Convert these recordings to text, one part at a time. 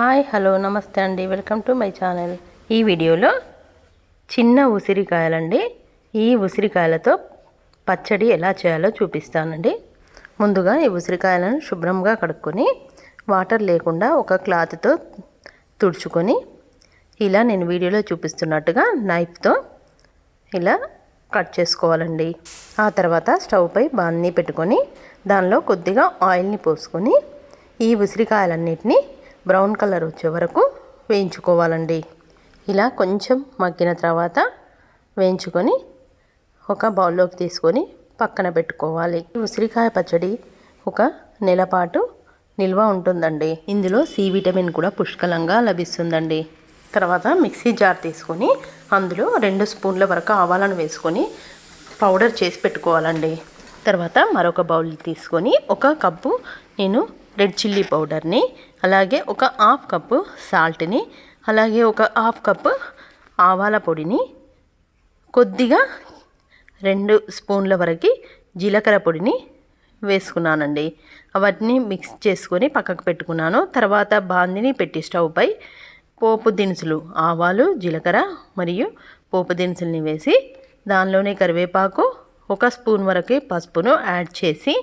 Hi hello నమస్తే అండి. Welcome to my channel. ఈ వీడియోలో చిన్న ఉసిరికాయలండి. ఈ ఉసిరికాయలతో పచ్చడి ఎలా చేయాలో చూపిస్తానండి. ముందుగా ఈ ఉసిరికాయలను శుభ్రంగా కడుక్కొని వాటర్ లేకుండా ఒక క్లాత్తో తుడుచుకొని ఇలా నేను వీడియోలో చూపిస్తున్నట్టుగా నైఫ్తో ఇలా కట్ చేసుకోవాలండి. ఆ తర్వాత స్టవ్పై బాన్ని పెట్టుకొని దానిలో కొద్దిగా ఆయిల్ని పోసుకొని ఈ ఉసిరికాయలన్నిటినీ బ్రౌన్ కలర్ వచ్చే వరకు వేయించుకోవాలండి. ఇలా కొంచెం మగ్గిన తర్వాత వేయించుకొని ఒక బౌల్లోకి తీసుకొని పక్కన పెట్టుకోవాలి. ఉసిరికాయ పచ్చడి ఒక నెల పాటు నిల్వ ఉంటుందండి. ఇందులో సి విటమిన్ కూడా పుష్కలంగా లభిస్తుందండి. తర్వాత మిక్సీ జార్ తీసుకొని అందులో రెండు స్పూన్ల వరకు ఆవాలను వేసుకొని పౌడర్ చేసి పెట్టుకోవాలండి. తర్వాత మరొక బౌల్ తీసుకొని ఒక కప్పు నేను రెడ్ చిల్లీ పౌడర్ని అలాగే ఒక హాఫ్ కప్పు సాల్ట్ని అలాగే ఒక హాఫ్ కప్పు ఆవాల పొడిని కొద్దిగా రెండు స్పూన్ల వరకు జీలకర్ర పొడిని వేసుకున్నానండి. అవన్నీ మిక్స్ చేసుకొని పక్కకు పెట్టుకున్నాను. తర్వాత బాందిని పెట్టి స్టవ్పై పోపు దినుసులు ఆవాలు జీలకర్ర మరియు పోపు దినుసుల్ని వేసి దానిలోనే కరివేపాకు ఒక స్పూన్ వరకు పసుపును యాడ్ చేసి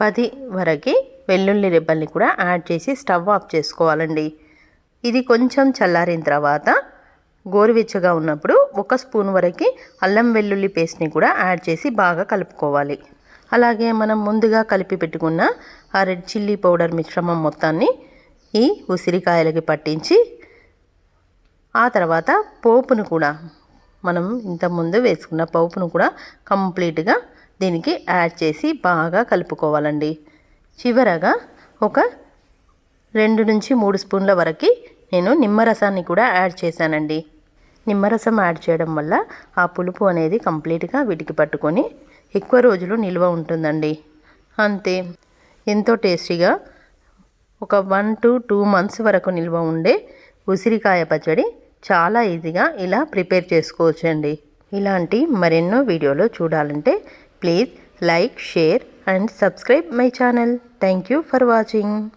పది వరకు వెల్లుల్లి రెబ్బల్ని కూడా యాడ్ చేసి స్టవ్ ఆఫ్ చేసుకోవాలండి. ఇది కొంచెం చల్లారిన తర్వాత గోరువెచ్చగా ఉన్నప్పుడు ఒక స్పూన్ వరకు అల్లం వెల్లుల్లి పేస్ట్ని కూడా యాడ్ చేసి బాగా కలుపుకోవాలి. అలాగే మనం ముందుగా కలిపి పెట్టుకున్న ఆ రెడ్ చిల్లీ పౌడర్ మిశ్రమం మొత్తాన్ని ఈ ఉసిరికాయలకి పట్టించి ఆ తర్వాత పోపును కూడా మనం ఇంతకుముందు వేసుకున్న పోపును కూడా కంప్లీట్గా దీనికి యాడ్ చేసి బాగా కలుపుకోవాలండి. చివరగా ఒక రెండు నుంచి మూడు స్పూన్ల వరకు నేను నిమ్మరసాన్ని కూడా యాడ్ చేశానండి. నిమ్మరసం యాడ్ చేయడం వల్ల ఆ పులుపు అనేది కంప్లీట్గా వీటికి పట్టుకొని ఎక్కువ రోజులు నిల్వ ఉంటుందండి. అంతే. ఎంతో టేస్టీగా ఒక వన్ టు టూ మంత్స్ వరకు నిల్వ ఉండే ఉసిరికాయ పచ్చడి చాలా ఈజీగా ఇలా ప్రిపేర్ చేసుకోవచ్చండి. ఇలాంటి మరెన్నో వీడియోలు చూడాలంటే please like share and subscribe my channel. Thank you for watching.